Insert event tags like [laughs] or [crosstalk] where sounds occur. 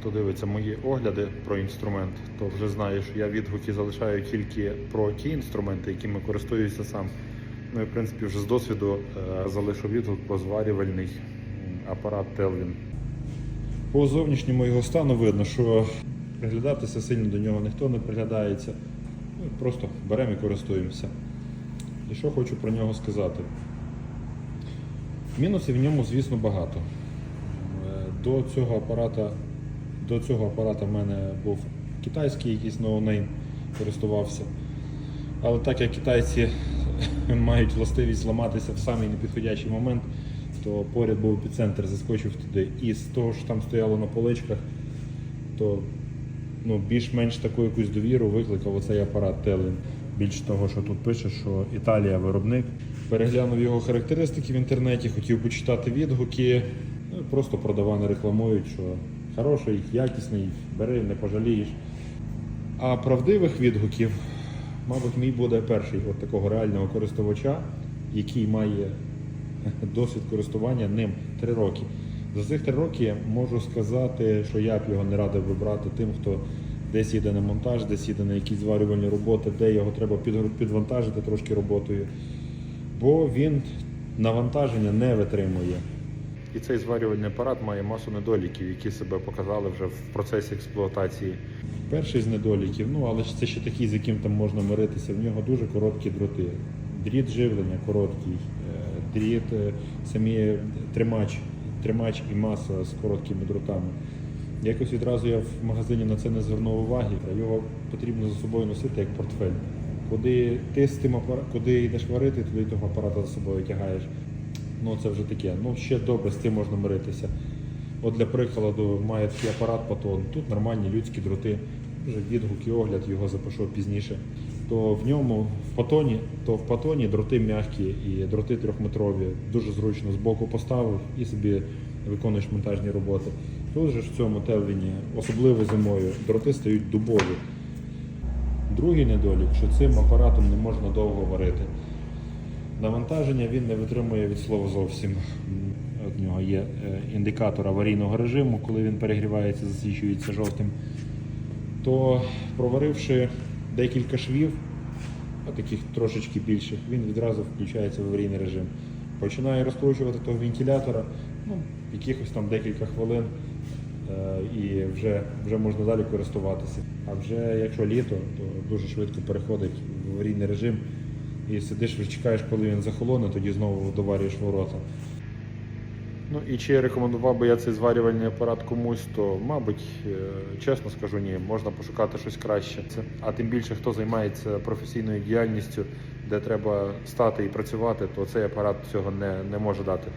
хто дивиться мої огляди про інструмент, то вже знає, що я відгуки залишаю тільки про ті інструменти, якими користуюся сам. Ну і в принципі вже з досвіду е, залишу відгук про зварювальний апарат Telvin. По зовнішньому його стану видно, що приглядатися сильно до нього ніхто не приглядається. Ну, просто беремо і користуємося. І що хочу про нього сказати. Мінусів в ньому, звісно, багато. Е, До цього апарата, до цього апарата в мене був китайський якийсь ноунейм, користувався. Але так як китайці [laughs] мають властивість ламатися в самий непідходящий момент, то поряд був епіцентр, заскочив туди. І з того, що там стояло на поличках, то ну, більш-менш таку якусь довіру викликав оцей апарат Телин. Більш того, що тут пише, що Італія виробник. Переглянув його характеристики в інтернеті, хотів почитати відгуки. Ну, просто продавани рекламують, що хороший, якісний, бери, не пожалієш. А правдивих відгуків, мабуть, мій буде перший от такого реального користувача, який має досвід користування ним 3 роки. За цих 3 роки можу сказати, що я б його не радив вибрати тим, хто десь їде на монтаж, десь їде на якісь зварювальні роботи, де його треба підвантажити трошки роботою. Бо він навантаження не витримує. І цей зварювальний апарат має масу недоліків, які себе показали вже в процесі експлуатації. Перший з недоліків, ну але це ще такий, з яким там можна миритися. В нього дуже короткі дроти. Дріт живлення короткий, е, дріт, е, самі тримач, тримач і маса з короткими дротами. Якось відразу я в магазині на це не звернув уваги. Його потрібно за собою носити як портфель. Куди ти з тим апара... куди йдеш варити, туди того апарата за собою тягаєш. Ну це вже таке. Ну ще добре, з цим можна миритися. От для прикладу має такий апарат Патон. Тут нормальні людські дроти. Вже відгук і огляд його запишу пізніше. То в ньому в патоні, то в патоні дроти м'які і дроти трьохметрові. Дуже зручно з боку поставив і собі виконуєш монтажні роботи. Тут же в цьому телвіні, особливо зимою, дроти стають дубові. Другий недолік, що цим апаратом не можна довго варити. Навантаження він не витримує від слова зовсім. От нього є е, індикатор аварійного режиму, коли він перегрівається, засвічується жовтим. То проваривши декілька швів, а таких трошечки більших, він відразу включається в аварійний режим. Починає розкручувати того вентилятора, ну, якихось там декілька хвилин, е, і вже, вже можна далі користуватися. А вже якщо літо, то дуже швидко переходить в аварійний режим і сидиш, чекаєш, коли він захолоне, тоді знову доварюєш ворота. Ну і чи рекомендував би я цей зварювальний апарат комусь, то, мабуть, е, чесно скажу, ні, можна пошукати щось краще. А тим більше, хто займається професійною діяльністю, де треба стати і працювати, то цей апарат цього не, не може дати.